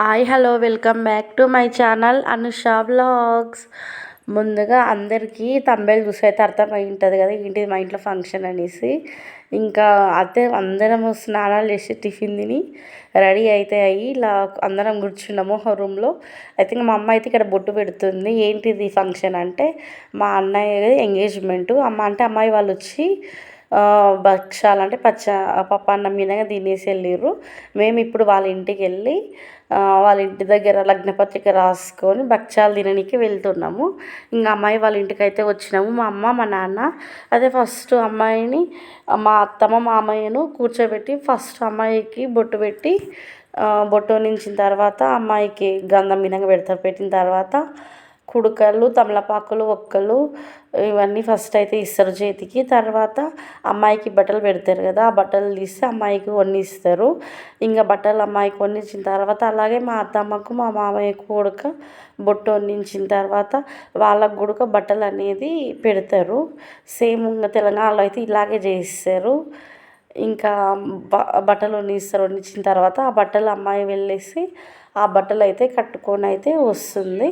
Hi hello welcome back to my channel Anusha blogs ముందుగా అందరికీ తంబేలు చూసైతే అర్థమై ఉంటుంది కదా ఏంటి మా ఇంట్లో ఫంక్షన్ అనేసి. ఇంకా అదే అందరము స్నానాలు చేసి టిఫిన్ తిని రెడీ అయితే అయ్యి ఇలా అందరం కూర్చున్నాము రూమ్లో. అయితే మా అమ్మ అయితే ఇక్కడ బొట్టు పెడుతుంది. ఏంటిది ఫంక్షన్ అంటే మా అన్నయ్య ఎంగేజ్మెంట్. అమ్మ అంటే అమ్మాయి వాళ్ళు వచ్చి భక్షాలు అంటే పచ్చ పప్పన్నం మీద తినేసి వెళ్ళిర్రు. మేము ఇప్పుడు వాళ్ళ ఇంటికి వెళ్ళి వాళ్ళ ఇంటి దగ్గర లగ్నపత్రిక రాసుకొని భక్ష్యాలు తినడానికి వెళ్తున్నాము. ఇంకా అమ్మాయి వాళ్ళ ఇంటికి అయితే వచ్చినాము. మా అమ్మ మా నాన్న అదే ఫస్ట్ అమ్మాయిని మా అత్తమ్మ మామయ్యను కూర్చోబెట్టి ఫస్ట్ అమ్మాయికి బొట్టు పెట్టి బొట్టు నించిన తర్వాత అమ్మాయికి గంధం వినంగా పెడతారు. పెట్టిన తర్వాత కుడుకలు తమలపాకులు ఒక్కలు ఇవన్నీ ఫస్ట్ అయితే ఇస్తారు చేతికి. తర్వాత అమ్మాయికి బట్టలు పెడతారు కదా ఆ బట్టలు తీసి అమ్మాయికి వండిస్తారు ఇంకా బట్టలు అమ్మాయికి వండించిన తర్వాత అలాగే మా అత్తమ్మకు మా మామయ్యకు కొడుక బొట్టు వండించిన తర్వాత వాళ్ళకు కూడా బట్టలు అనేది పెడతారు. సేమ్ ఇంకా తెలంగాణలో అయితే ఇలాగే చేస్తారు ఇంకా బ బట్టలు వండిస్తారు వండించిన తర్వాత ఆ బట్టలు అమ్మాయి వెళ్ళేసి ఆ బట్టలు అయితే కట్టుకొని అయితే వస్తుంది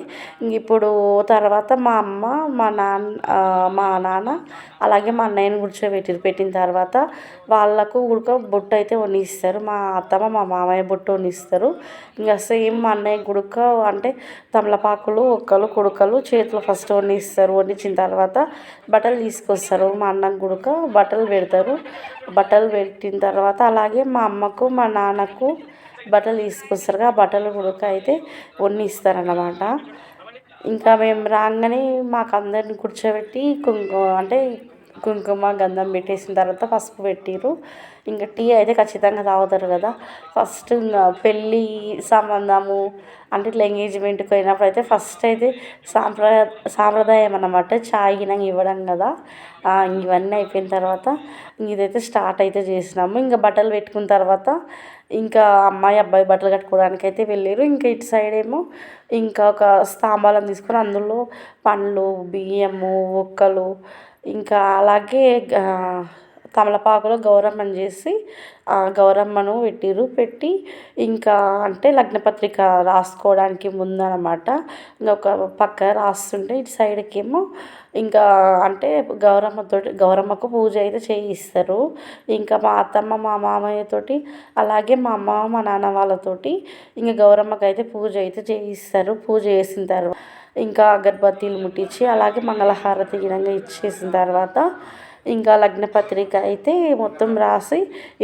ఇప్పుడు తర్వాత మా అమ్మ మా నాన్న మా నాన్న అలాగే మా అన్నయ్యని కూర్చోబెట్టి పెట్టిన తర్వాత వాళ్ళకు ఉడక బొట్టు అయితే వండిస్తారు మా అత్తమ్మ మా మామయ్య బొట్టు వండిస్తారు ఇంకా సేమ్ మా అన్నయ్య గుడక అంటే తమలపాకులు ఒక్కలు కుడుకలు చేతులు ఫస్ట్ వండిస్తారు వండించిన తర్వాత బట్టలు తీసుకొస్తారు. మా అన్నకు గుడక బట్టలు పెడతారు. బట్టలు పెట్టిన తర్వాత అలాగే మా అమ్మకు మా నాన్నకు బట్టలు తీసుకొస్తారు ఆ బట్టలు ఉడక అయితే వండిస్తారన్నమాట ఇంకా మేము రాగానే మాకు అందరిని కూర్చోబెట్టి కుంకుమ అంటే కుంకుమ గంధం పెట్టేసిన తర్వాత పసుపు పెట్టిరు ఇంకా టీ అయితే ఖచ్చితంగా తాగుతారు కదా. ఫస్ట్ ఇంకా పెళ్ళి సంబంధము అంటే ఇట్లా ఎంగేజ్మెంట్కి పోయినప్పుడు అయితే ఫస్ట్ అయితే సాంప్రదాయ సాంప్రదాయం అన్నమాట. చాయ్ గినంగా ఇవ్వడం కదా. ఇవన్నీ అయిపోయిన తర్వాత ఇదైతే స్టార్ట్ అయితే చేసినాము. ఇంకా బట్టలు పెట్టుకున్న తర్వాత ఇంకా అమ్మాయి అబ్బాయి బట్టలు కట్టుకోవడానికి అయితే వెళ్ళారు ఇంకా ఇటు సైడ్ ఏమో ఇంకా ఒక స్తంభాలను తీసుకొని అందులో పండ్లు బియ్యము ఒక్కలు ఇంకా అలాగే తమలపాకులో గౌరమ్మను చేసి గౌరమ్మను పెట్టిర్రు. పెట్టి ఇంకా అంటే లగ్నపత్రిక రాసుకోవడానికి ముందనమాట. ఒక పక్క రాస్తుంటే ఇటు సైడ్కి ఏమో ఇంకా అంటే గౌరమ్మతోటి గౌరమ్మకు పూజ అయితే చేయిస్తారు. ఇంకా మా అత్తమ్మ మా మామయ్యతోటి అలాగే మా అమ్మ మా నాన్న వాళ్ళతోటి ఇంకా గౌరమ్మకు అయితే పూజ అయితే చేయిస్తారు. పూజ చేసిన తర్వాత ఇంకా అగరబత్తీలు ముట్టించి అలాగే మంగళహారతి గినంగా ఇచ్చేసిన తర్వాత ఇంకా లగ్నపత్రిక అయితే మొత్తం రాసి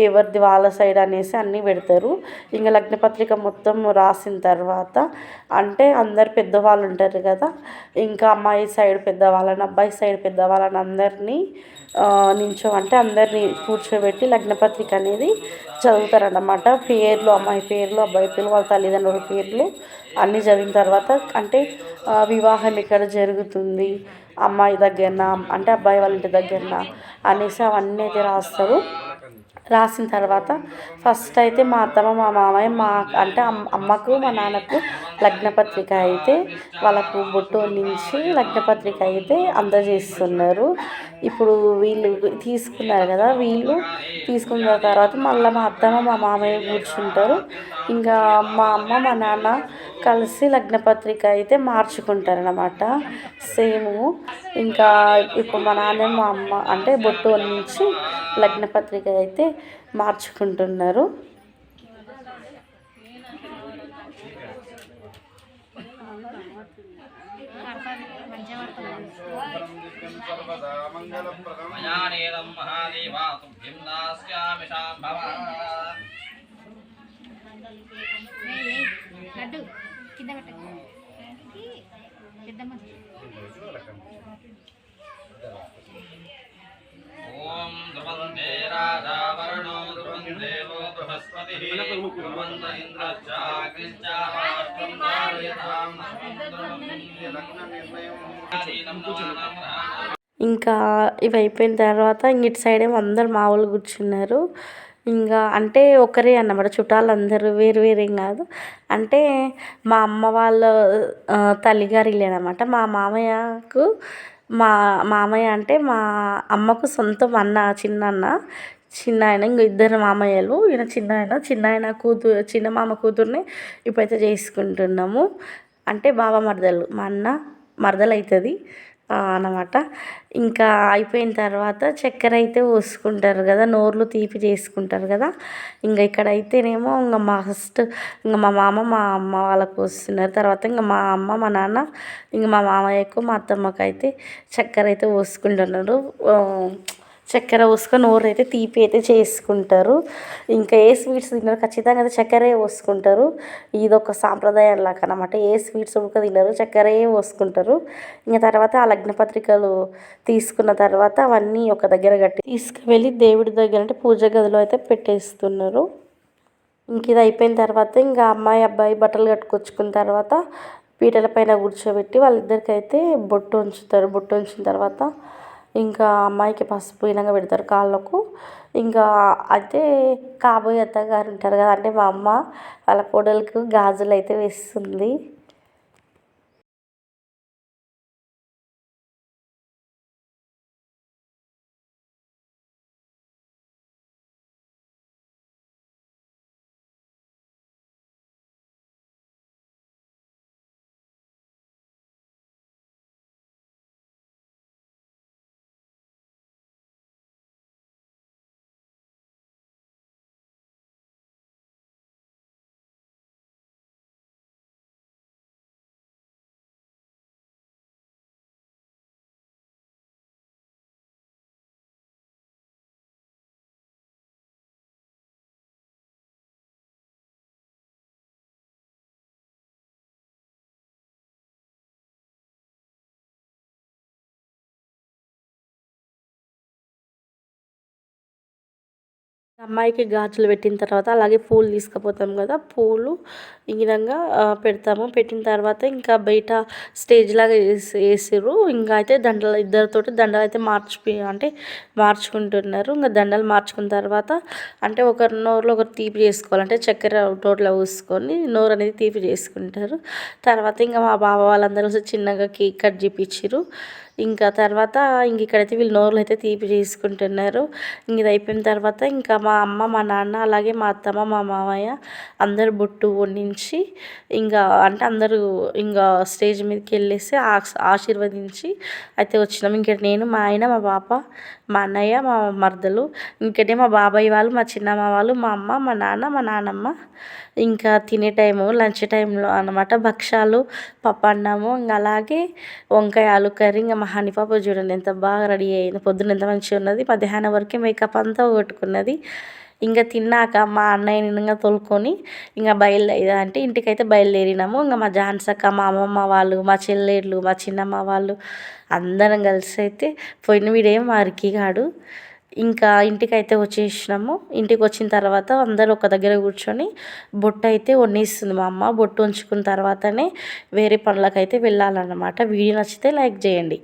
ఎవరిది వాళ్ళ సైడ్ అనేసి అన్నీ పెడతారు. ఇంకా లగ్నపత్రిక మొత్తం రాసిన తర్వాత అంటే అందరు పెద్దవాళ్ళు ఉంటారు కదా ఇంకా అమ్మాయి సైడ్ పెద్దవాళ్ళని అబ్బాయి సైడ్ పెద్దవాళ్ళని అందరినీ నించో అంటే అందరినీ కూర్చోబెట్టి లగ్నపత్రిక అనేది చదువుతారన్నమాట. పేర్లు అమ్మాయి పేర్లు అబ్బాయి పేర్లు వాళ్ళ తల్లిదండ్రుల పేర్లు అన్నీ చదివిన తర్వాత అంటే వివాహం ఎక్కడ జరుగుతుంది. అమ్మాయి దగ్గరన? అంటే అబ్బాయి వాళ్ళ ఇంటి దగ్గరన? అనేసి అవన్నీ అయితే రాస్తారు. రాసిన తర్వాత ఫస్ట్ అయితే మా అత్తమ్మ మా మామయ్య మా అంటే అమ్మకు మా నాన్నకు లగ్నపత్రిక అయితే వాళ్ళకు బొట్టు నుంచి లగ్నపత్రిక అయితే అందజేస్తున్నారు. ఇప్పుడు వీళ్ళు తీసుకున్నారు కదా వీళ్ళు తీసుకున్న తర్వాత మళ్ళీ మా అత్తమ్మ మా మామయ్య కూర్చుంటారు. ఇంకా మా అమ్మ మా నాన్న కలిసి లగ్నపత్రిక అయితే మార్చుకుంటారు అన్నమాట సేమ్. ఇంకా ఇప్పుడు మా నాన్న మా అమ్మ అంటే బొట్టు వండించి లగ్నపత్రిక అయితే మార్చుకుంటున్నారు. మయానేదం మహాదేవా తుభ్యం దాస్యామి శాంభవ కింద పెద్దమ్మ ఓం రాజా వరుణో ధ్రువం దేవో బృహస్పతిః ధ్రువంత ఇంకా ఇవి అయిపోయిన తర్వాత ఇటు సైడ్ ఏమో అందరు మా వాళ్ళు కూర్చున్నారు. ఇంకా అంటే ఒకరే అన్నమాట. చుట్టాలు అందరూ వేరు వేరు ఏం కాదు. అంటే మా అమ్మ వాళ్ళ తల్లిగారి ఇల్లు అనమాట మా మామయ్యకు మా మామయ్య అంటే మా అమ్మకు సొంతం అన్న చిన్న అన్న చిన్న ఆయన ఇంక ఇద్దరు మామయ్యలు. ఈయన చిన్న ఆయన చిన్న ఆయన కూతురు చిన్న మామ కూతుర్ని ఇప్పుడైతే చేసుకుంటున్నాము. అంటే బావ మరదలు మా అన్న మరదలు అవుతుంది అన్నమాట. ఇంకా అయిపోయిన తర్వాత చక్కెర అయితే పోసుకుంటారు కదా నోర్లు తీపి చేసుకుంటారు కదా. ఇంకా ఇక్కడైతేనేమో ఇంకా మా ఫస్ట్ ఇంకా మా మామ మా అమ్మ వాళ్ళకు పోస్తున్నారు. తర్వాత ఇంకా మా అమ్మ మా నాన్న ఇంకా మా మామయ్యకు మా అత్తమ్మకు అయితే చక్కెర అయితే పోసుకుంటున్నారు చక్కెర పోసుకొని నోరు అయితే తీపి అయితే చేసుకుంటారు. ఇంకా ఏ స్వీట్స్ తినరు ఖచ్చితంగా అయితే చక్కెరే పోసుకుంటారు. ఇది ఒక సాంప్రదాయం లాగా అనమాట ఏ స్వీట్స్ ఉడక తినరు చక్కెరే పోసుకుంటారు. ఇంకా తర్వాత ఆ లగ్న పత్రికలు తీసుకున్న తర్వాత అవన్నీ ఒక దగ్గర కట్టి తీసుకువెళ్ళి దేవుడి దగ్గర అంటే పూజ గదిలో అయితే పెట్టేస్తున్నారు. ఇంక ఇది అయిపోయిన తర్వాత ఇంకా అమ్మాయి అబ్బాయి బట్టలు కట్టుకొచ్చుకున్న తర్వాత పీటల పైన కూర్చోబెట్టి వాళ్ళిద్దరికైతే బొట్టు ఉంచుతారు. బొట్టు ఉంచిన తర్వాత ఇంకా అమ్మాయికి పసుపు ఇలాగ పెడతారు కాళ్ళకు. ఇంకా అయితే కాబోయే అత్తగారు ఉంటారు కదా అంటే మా అమ్మ వాళ్ళ కోడలకు గాజులు అయితే వేస్తుంది. అమ్మాయికి గాజులు పెట్టిన తర్వాత అలాగే పూలు తీసుకుపోతాం కదా పూలు ఈ విధంగా పెడతాము. పెట్టిన తర్వాత ఇంకా బయట స్టేజ్ లాగా వేసి వేసిర్రు. ఇంకా అయితే దండలు ఇద్దరితోటి దండలు అయితే మార్చి అంటే మార్చుకుంటున్నారు. ఇంకా దండలు మార్చుకున్న తర్వాత అంటే ఒకరి నోరులో ఒకరు తీపి చేసుకోవాలి. అంటే చక్కెర నోట్లో పూసుకొని నోరు అనేది తీపి చేసుకుంటారు. తర్వాత ఇంకా మా బావ వాళ్ళందరూ చిన్నగా కేక్ కట్ చేపించారు ఇంకా తర్వాత ఇంక ఇక్కడైతే వీళ్ళు నోరులు అయితే తీపి చేసుకుంటున్నారు. ఇంక ఇది అయిపోయిన తర్వాత ఇంకా మా అమ్మ మా నాన్న అలాగే మా అత్తమ్మ మా మామయ్య అందరు బొట్టు వండించి ఇంకా అంటే అందరూ ఇంకా స్టేజ్ మీదకి వెళ్ళేసి ఆశీర్వదించి అయితే వచ్చినాం. ఇంకా నేను మా ఆయన మా పాప మా అన్నయ్య మా మరదలు ఇంకటే మా బాబాయ్ వాళ్ళు మా చిన్నమ్మ వాళ్ళు మా అమ్మ మా నాన్న మా నాన్నమ్మ ఇంకా తినే టైము లంచ్ టైంలో అనమాట భక్షాలు పప్పు అన్నము ఇంకా అలాగే వంకాయ ఆలు కర్రీ ఇంకా మా హనీ పాప చూడండి ఎంత బాగా రెడీ అయింది. పొద్దున్న ఎంత మంచిగా ఉన్నది మధ్యాహ్నం వరకే మేకప్ అంతా కొట్టుకున్నది. ఇంకా తిన్నాక మా అన్నయ్య నిన్నగా తోలుకొని ఇంకా బయలుదేరి అంటే ఇంటికైతే బయలుదేరినాము. ఇంకా మా జాన్సక్క మా అమ్మమ్మ వాళ్ళు మా చెల్లెళ్ళు మా చిన్నమ్మ వాళ్ళు అందరం కలిసి అయితే పోయిన. వీడేం మా కాడు ఇంకా ఇంటికైతే వచ్చేసినాము. ఇంటికి వచ్చిన తర్వాత అందరూ ఒక దగ్గర కూర్చొని బొట్టు అయితే వండిస్తుంది మా అమ్మ. బొట్టు ఉంచుకున్న తర్వాతనే వేరే పనులకైతే వెళ్ళాలన్నమాట. వీడియో నచ్చితే లైక్ చేయండి.